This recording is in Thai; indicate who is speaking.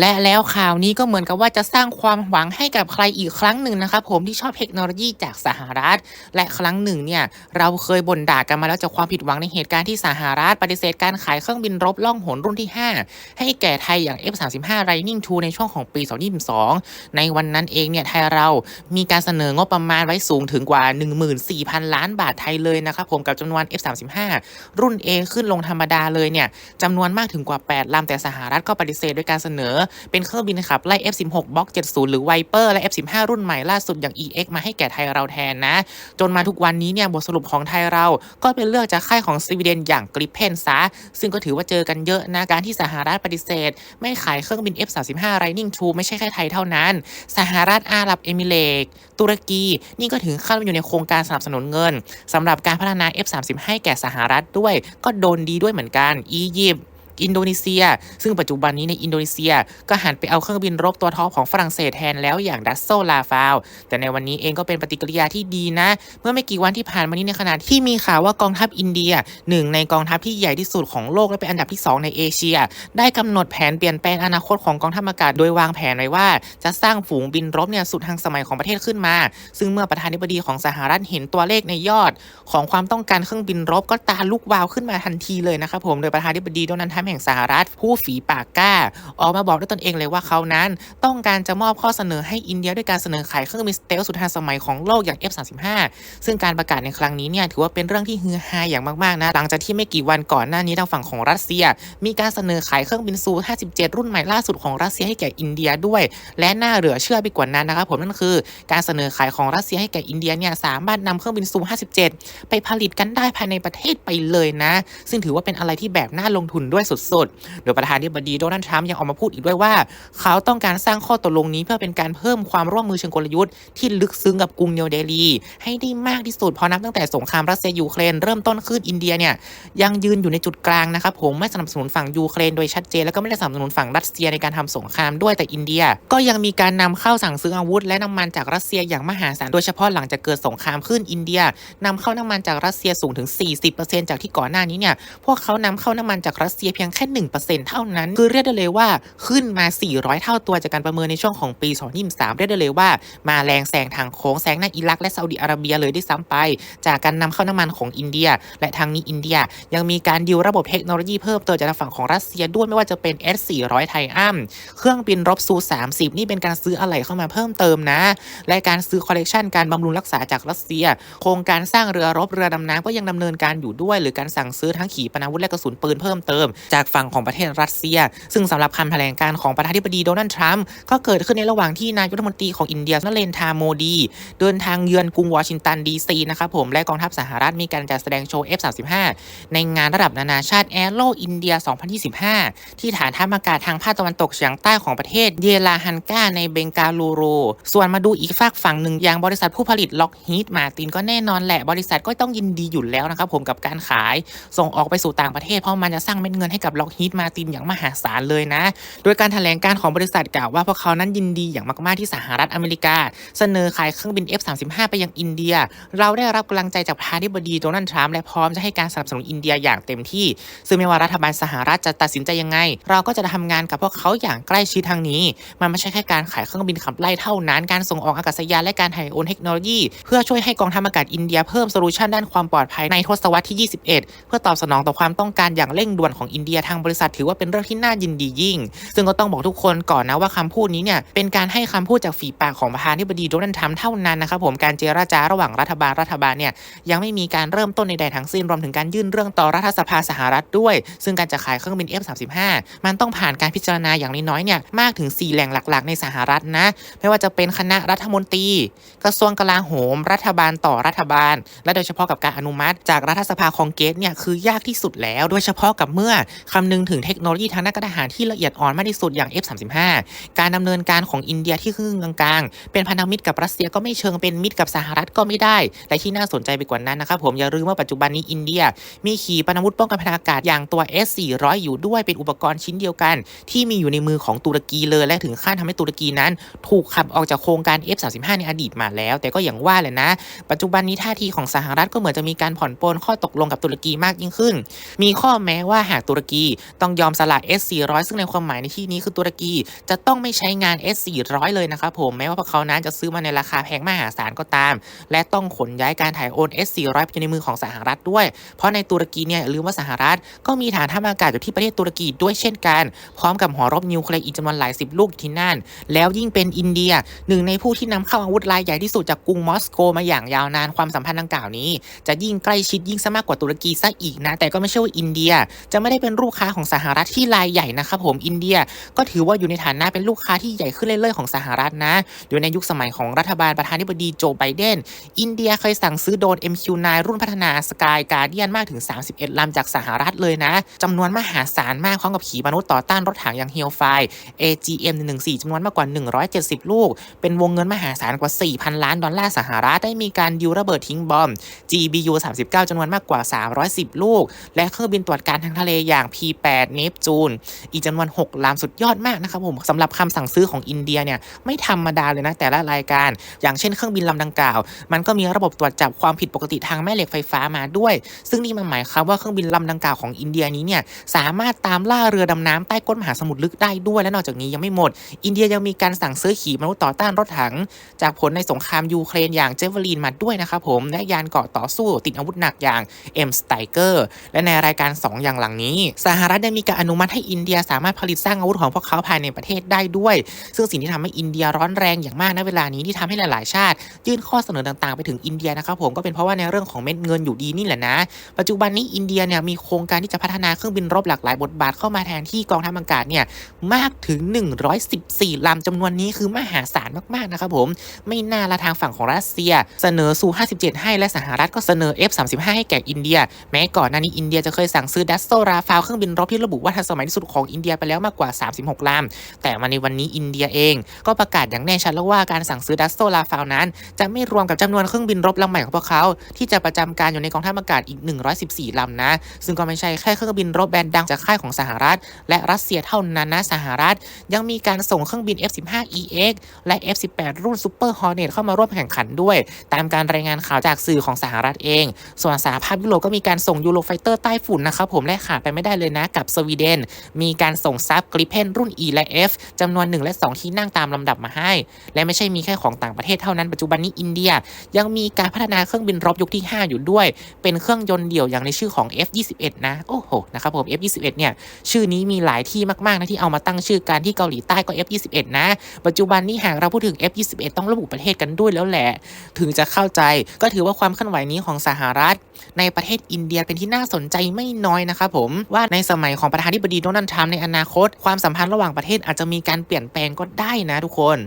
Speaker 1: และแล้วข่าวนี้ก็เหมือนกับว่าจะสร้างความหวังให้กับใครอีกครั้งหนึ่งนะครับผมที่ชอบเทคโนโลยีจากสหรัฐ และครั้งหนึ่งเนี่ยเราเคยบ่นด่ากันมาแล้วจากความผิดหวังในเหตุการณ์ที่สหรัฐปฏิเสธการขายเครื่องบินรบล่องหนรุ่นที่ 5 ให้แก่ไทยอย่าง F35 Lightning II ในช่วงของปี 2022 ในวันนั้นเองเนี่ยไทยเรามีการเสนองบประมาณไว้สูงถึงกว่า 14,000 ล้านบาทไทยเลยนะครับผมกับจำนวน F35 รุ่น A ขึ้นลงธรรมดาเลยเนี่ยจำนวนมากถึงกว่า 8ลำแต่สหรัฐก็ปฏิเสธด้วยการเสนอเป็นเครื่องบินขับไล่ F16 Block 70 หรือ Viper และ F15 รุ่นใหม่ล่าสุดอย่าง EX มาให้แก่ไทยเราแทนนะ จนมาทุกวันนี้เนี่ยบทสรุปของไทยเราก็เป็นเลือกจากค่ายของสวีเดนอย่างกริปเพนซะซึ่งก็ถือว่าเจอกันเยอะนะการที่สหรัฐปฏิเสธ ไม่ขายเครื่องบิน F35 Lightning II ไม่ใช่แค่ไทยเท่านั้น สหรัฐอาหรับเอมิเรตส์ตุรกี นี่ก็ถึงขั้นอยู่ในโครงการสนับสนุนเงินสำหรับการพัฒนา F30 ให้แก่สหรัฐด้วย ก็โดนดีด้วยเหมือนกันอียิปต์ อินโดนีเซีย ซึ่งปัจจุบันนี้ในอินโดนีเซีย ก็หันไปเอาเครื่องบินรบตัวท็อปของฝรั่งเศสแทนแล้วอย่างดัสโซลาฟาว แต่ในวันนี้เองก็เป็นปฏิกิริยาที่ดีนะ เมื่อไม่กี่วันที่ผ่านมานี้ในขณะที่มีข่าวว่ากองทัพอินเดียหนึ่งในกองทัพที่ใหญ่ที่สุดของโลกและเป็นอันดับที่ 2 ในเอเชีย ได้กำหนดแผนเปลี่ยนแปลงอนาคตของกองทัพอากาศโดยวางแผนไว้ว่า จะสร้างฝูงบินรบเนี่ยสุดทันสมัยของประเทศขึ้นมา ซึ่งเมื่อประธานาธิบดีของสหรัฐเห็นตัวเลขในยอด ของความต้องการเครื่องบินรบก็ตาลุกวาวขึ้นมาทันทีเลยนะครับผมโดยประธานาธิบดีโดนัลด์ทรัมป์แห่งสหรัฐ ผู้ฝีปากกล้า ออกมาบอกด้วยตนเองเลยว่าเขานั้น ต้องการจะมอบข้อเสนอให้อินเดียด้วยการเสนอขายเครื่องบินสเตลสุดทันสมัยของโลกอย่าง F35 ซึ่งการประกาศในครั้งนี้เนี่ยถือว่าเป็นเรื่องที่ฮือฮาอย่างมากๆนะหลังจากที่ไม่กี่วันก่อนหน้านี้ทางฝั่งของรัสเซีย มีการเสนอขายเครื่องบินซู 57 รุ่นใหม่ล่าสุดของรัสเซียให้แก่อินเดียด้วย และน่าเหลือเชื่อไปกว่านั้นนะครับผมนั่นคือ การเสนอขายของรัสเซียให้แก่อินเดียเนี่ยสามารถนำเครื่องบินซู 57 ไปผลิตกันได้ภายในประเทศไปเลยนะ ซึ่งถือว่าเป็นอะไรที่แบบน่าลงทุนด้วยสุดๆ โดยประธานาธิบดีโดนัลด์ทรัมป์ยังออกมาพูดอีกด้วยว่า เขาต้องการสร้างข้อตกลงนี้เพื่อเป็นการเพิ่มความร่วมมือเชิงกลยุทธ์ที่ลึกซึ้งกับกรุงนิวเดลี ให้ได้มากที่สุดเพราะนับตั้งแต่สงครามรัสเซียยูเครนเริ่มต้นขึ้นอินเดียเนี่ยยังยืนอยู่ในจุดกลางนะครับผมไม่สนับสนุนฝั่งยูเครนโดยชัดเจนแล้วก็ไม่ได้สนับสนุนฝั่งรัสเซียในการทำสงครามด้วยแต่อินเดีย ก็ยังมีการนำเข้าสั่งซื้ออาวุธ และน้ำมันจากรัสเซียอย่างมหาศาลโดยเฉพาะหลังจากเกิดสงครามขึ้นอินเดียนำเข้าน้ำมันจากรัสเซียสูงถึง 40%จากที่ก่อนหน้านี้เนี่ยพวกเขานำเข้าน้ำมันจากรัสเซียเพียงแค่ 1%เท่านั้น คือเรียกได้เลยว่าขึ้นมา 400 เท่าตัวจากการประเมินในช่วงของปี 2023 เรียกได้เลยว่ามาแรงแซงทางโค้งแซงหน้าอิรักและซาอุดิอาระเบียเลยด้วยซ้ำไป จากการนำเข้าน้ำมันของอินเดีย และทางนี้อินเดียยังมีการดิวระบบเทคโนโลยีเพิ่มเติมจากทางฝั่งของรัสเซียด้วยไม่ว่าจะเป็น S400 ไทอัมเครื่องบินรบซู30 นี่เป็นการซื้ออะไหล่เข้ามาเพิ่มเติมนะ และการซื้อคอลเลกชันการบำรุงรักษาจากรัสเซีย โครงการสร้างเรือรบเรือดำน้ำก็ยังดำเนินการอยู่ด้วย หรือการสั่งซื้อทั้งขีปนาวุธและกระสุนปืนเพิ่มเติมจากฝั่งของประเทศรัสเซีย ซึ่งสำหรับคำแถลงการของประธานาธิบดีโดนัลด์ทรัมป์ก็เกิดขึ้นในระหว่างที่นายกรัฐมนตรีของอินเดียนเรนทาโมดี เดินทางเยือนกรุงวอชิงตันดีซีนะครับผมและกองทัพสหรัฐมีการจัดแสดงโชว์ F35 ในงานระดับนานาชาติแอโรอินเดีย 2025 ที่ฐานทัพอากาศทางภาคตะวันตกเฉียงใต้ของประเทศเยลาฮันกาในเบงกาลูรู ส่วนมาดูอีกฝากฝั่งหนึ่งอย่างบริษัทผู้ผลิตล็อกฮีดมาตินก็แน่นอนแหละบริษัทก็ต้องยินดีอยู่แล้วนะครับผมกับการขาย ส่งออกไปสู่ต่างประเทศเพราะมันจะสร้างเม็ดเงินให้กับล็อกฮีดมาตินอย่างมหาศาลเลยนะ โดยการแถลงการของบริษัทกล่าวว่าพวกเขานั้นยินดีอย่างมากๆที่สหรัฐอเมริกา เสนอขายเครื่องบิน F35 ไปยังอินเดีย เราได้รับกำลังใจจากประธานาธิบดีโดนัลด์ทรัมป์และพร้อมจะให้การสนับสนุนอินเดียอย่างเต็มที่ ซึ่งไม่ว่ารัฐบาลสหรัฐจะตัดสินใจยังไง เราก็จะทำงานกับพวกเขาอย่างใกล้ชิดทางนี้ มันไม่ใช่แค่การขายเครื่องบินขับไล่เท่านั้น การส่งออกอากาศยานและการถ่ายโอนเทคโนโลยีเพื่อช่วยให้กองทัพอากาศอินเดียเพิ่มโซลูชันด้านความปลอดภัยในทศวรรษที่ 21 เพื่อตอบสนองต่อความต้องการอย่างเร่งด่วนของอินเดียทางบริษัทถือว่าเป็นเรื่องที่น่ายินดียิ่ง ซึ่งก็ต้องบอกทุกคนก่อนนะว่าคำพูดนี้เนี่ยเป็นการให้คำพูดจากฝีปากของประธานาธิบดีโดนัลด์ทรัมป์เท่านั้นนะครับผมการเจรจาระหว่างรัฐบาลรัฐบาลเนี่ยยังไม่มีการเริ่มต้นใดๆทั้งสิ้นรวมถึงการยื่นเรื่องต่อรัฐสภาสหรัฐด้วย ซึ่งการจะขายเครื่องบิน F35 มันต้องผ่านการพิจารณาอย่างน้อยๆเนี่ยมากถึง 4 แหล่งหลักๆ ในสหรัฐนะไม่ว่าจะเป็นคณะรัฐมนตรี กระทรวงกลาโหม รัฐบาลต่อรัฐบาล และโดยเฉพาะกับการอนุมัติ จากรัฐสภาคองเกรสเนี่ยคือยากที่สุดแล้ว โดยเฉพาะกับเมื่อคำนึงถึงเทคโนโลยีทางด้านการทหารที่ละเอียดอ่อนมากที่สุดอย่าง F35 การดำเนินการของอินเดียที่ครึ่งกลางๆ เป็นพันธมิตรกับรัสเซียก็ไม่เชิงเป็นมิตรกับสหรัฐก็ไม่ได้ และที่น่าสนใจไปกว่านั้นนะครับผมอย่าลืมว่าปัจจุบันนี้อินเดีย มีขีปนาวุธป้องกันพลอากาศอย่างตัว S400 อยู่ด้วยเป็นอุปกรณ์ชิ้นเดียวกัน ที่มีอยู่ในมือของตุรกีเลย และถึงขั้นทำให้ตุรกีนั้น ถูกขับออกจากโครงการ F35 ในอดีตมาแล้ว แต่ก็อย่างว่าแหละนะ ปัจจุบันนี้ท่าทีของสหรัฐก็เหมือนจะมีการผ่อนปลนข้อตกลงกับตุรกีมากยิ่งขึ้น มีข้อแม้ว่าหากตุรกีต้องยอมสละ S400 ซึ่งในความหมายในที่นี้คือตุรกีจะต้องไม่ใช้งาน S400 เลยนะครับผมแม้ว่าพวกเขานั้นจะซื้อมาในราคาแพงมหาศาลก็ตาม และต้องขนย้ายการถ่ายโอน S400 ไปอยู่ในมือของสหรัฐด้วย เพราะในตุรกีเนี่ยลืมว่าสหรัฐ ก็มีฐานทัพอากาศอยู่ที่ประเทศตุรกีด้วยเช่นกัน พร้อมกับหอรบนิวเคลียร์อีกจำนวนหลายสิบลูกที่นั่น แล้วยิ่งเป็นอินเดียหนึ่งในผู้ที่นำเข้าอาวุธรายใหญ่ที่สุดจากกรุงมอสโกมาอย่างยาวนานความสัมพันธ์ดังกล่าวนี้ จะยิ่งใกล้ชิดยิ่งซะมากกว่าตุรกีซะอีกนะแต่ก็ไม่ใช่ว่าอินเดียจะไม่ได้เป็นลูกค้าของสหรัฐที่รายใหญ่นะครับผมอินเดียก็ถือว่าอยู่ในฐานะเป็นลูกค้าที่ใหญ่ขึ้นเรื่อยๆของสหรัฐนะอยู่ในยุคสมัยของรัฐบาลประธานาธิบดีโจไบเดนอินเดียเคยสั่งซื้อโดรน MQ9 รุ่นพัฒนาสกายการเดียนมากถึง 31 ลำจากสหรัฐเลยนะจำนวนมหาศาลมากพร้อมกับขีปนาวุธต่อต้านรถถังอย่างเฮลไฟ AGM 114จำนวนมากกว่า 170 ลูก เป็นวงเงินมหาศาลกว่า 4,000 ล้านดอลลาร์สหรัฐได้มีการดิวระเบิดทิ้งบอม GBU 39จำนวนมากกว่า 310 ลูก และเครื่องบินตรวจการทางทะเลอย่างาง P8 เนปจูนอีกจำนวน 6 ลำสุดยอดมากนะครับผมสำหรับคำสั่งซื้อของอินเดียเนี่ยไม่ธรรมดาเลยนะแต่ละรายการ อย่างเช่นเครื่องบินลำดังกล่าว มันก็มีระบบตรวจจับความผิดปกติทางแม่เหล็กไฟฟ้ามาด้วย ซึ่งนี่มันหมายความว่าเครื่องบินลำดังกล่าวของอินเดียนี้เนี่ยสามารถตามล่าเรือดำน้ำใต้ก้นมหาสมุทรลึกได้ด้วย และนอกจากนี้ยังไม่หมด อินเดียยังมีการสั่งซื้อขีปนาวุธต่อต้านรถถัง จากผลในสงครามยูเครนอย่างเจเวลีนมาด้วยนะครับผมและยานเกราะต่อสู้ติดอาวุธหนักอย่าง M s t i k e r และในรายการ 2 อย่างหลังนี้สหรัฐยังมีการอนุมัติให้อินเดียสามารถผลิตสร้างอาวุธของพวกเขาภายในประเทศได้ด้วย ซึ่งสิ่งที่ทำให้อินเดียร้อนแรงอย่างมากในเวลานี้ที่ทำให้หลาย ๆ ชาติ ยื่นข้อเสนอต่าง ๆ ไปถึงอินเดียนะครับผมก็เป็นเพราะว่าในเรื่องของเม็ดเงินอยู่ดีนี่แหละนะ ปัจจุบันนี้อินเดียเนี่ยมีโครงการที่จะพัฒนาเครื่องบินรบหลากหลายบทบาทเข้ามาแทนที่กองทัพอากาศเนี่ยมากถึง 114 ลำจำนวนนี้คือมหาศาลมาก ๆ นะครับผม ไม่น่าละทางฝั่งของรัสเซีย เสนอสู57 ให้และสหรัฐก็เสนอ F35 ให้แก่อินเดีย แม้ก่อนหน้านี้อินเดียจะเคยสั่งซื้อดัสโซราฟาเครื่องบินรบที่ระบุว่าทันสมัยที่สุดของอินเดียไปแล้วมากกว่า 36ลำแต่มาในวันนี้อินเดียเอง ก็ประกาศอย่างแน่ชัดแล้วว่าการสั่งซื้อดัสโซราฟาวนั้น จะไม่รวมกับจำนวนเครื่องบินรบลำใหม่ของพวกเขา ที่จะประจำการอยู่ในกองทัพอากาศอีก 114ลำนะ ซึ่งก็ไม่ใช่แค่เครื่องบินรบแบรนด์ดังจากค่ายของสหรัฐ และรัสเซียเท่านั้นนะสหรัฐ ยังมีการส่งเครื่องบิน F-15EX และ F-18 รุ่น Super Hornet เข้ามาร่วมแข่งขันด้วย ตามการรายงานข่าวจากสื่อของสหรัฐเอง ส่วนสหภาพยุโรปก็มีการส่งยูโรไฟเตอร์ใต้ฝุ่นนะครับผมและขาดไปไม่ได้เลยนะกับสวีเดน มีการส่งซับกริเพนรุ่น E และ F จำนวน 1 และ 2 ที่นั่งตามลำดับมาให้ และไม่ใช่มีแค่ของต่างประเทศเท่านั้นปัจจุบันนี้อินเดีย ยังมีการพัฒนาเครื่องบินรบยุคที่ 5 อยู่ด้วย เป็นเครื่องยนต์เดี่ยวอย่างในชื่อของ F21 นะโอ้โหนะครับผม F21 เนี่ยชื่อนี้มีหลายที่มากๆนะที่เอามาตั้งชื่อการที่เกาหลีใต้ก็ F21 นะ ปัจจุบันนี้หากเราพูดถึง F21 ต้องระบุประเทศกันด้วยแล้วแหละ ถึงจะเข้าใจก็ถือว่าความเคลื่อนไหวนี้ของสหรัฐ ในประเทศอินเดียเป็นที่น่าสนใจไม่น้อยนะครับผมว่าในสมัยของประธานาธิบดีโดนัลด์ทรัมป์ในอนาคต ความสัมพันธ์ระหว่างประเทศอาจจะมีการเปลี่ยนแปลงก็ได้นะทุกคน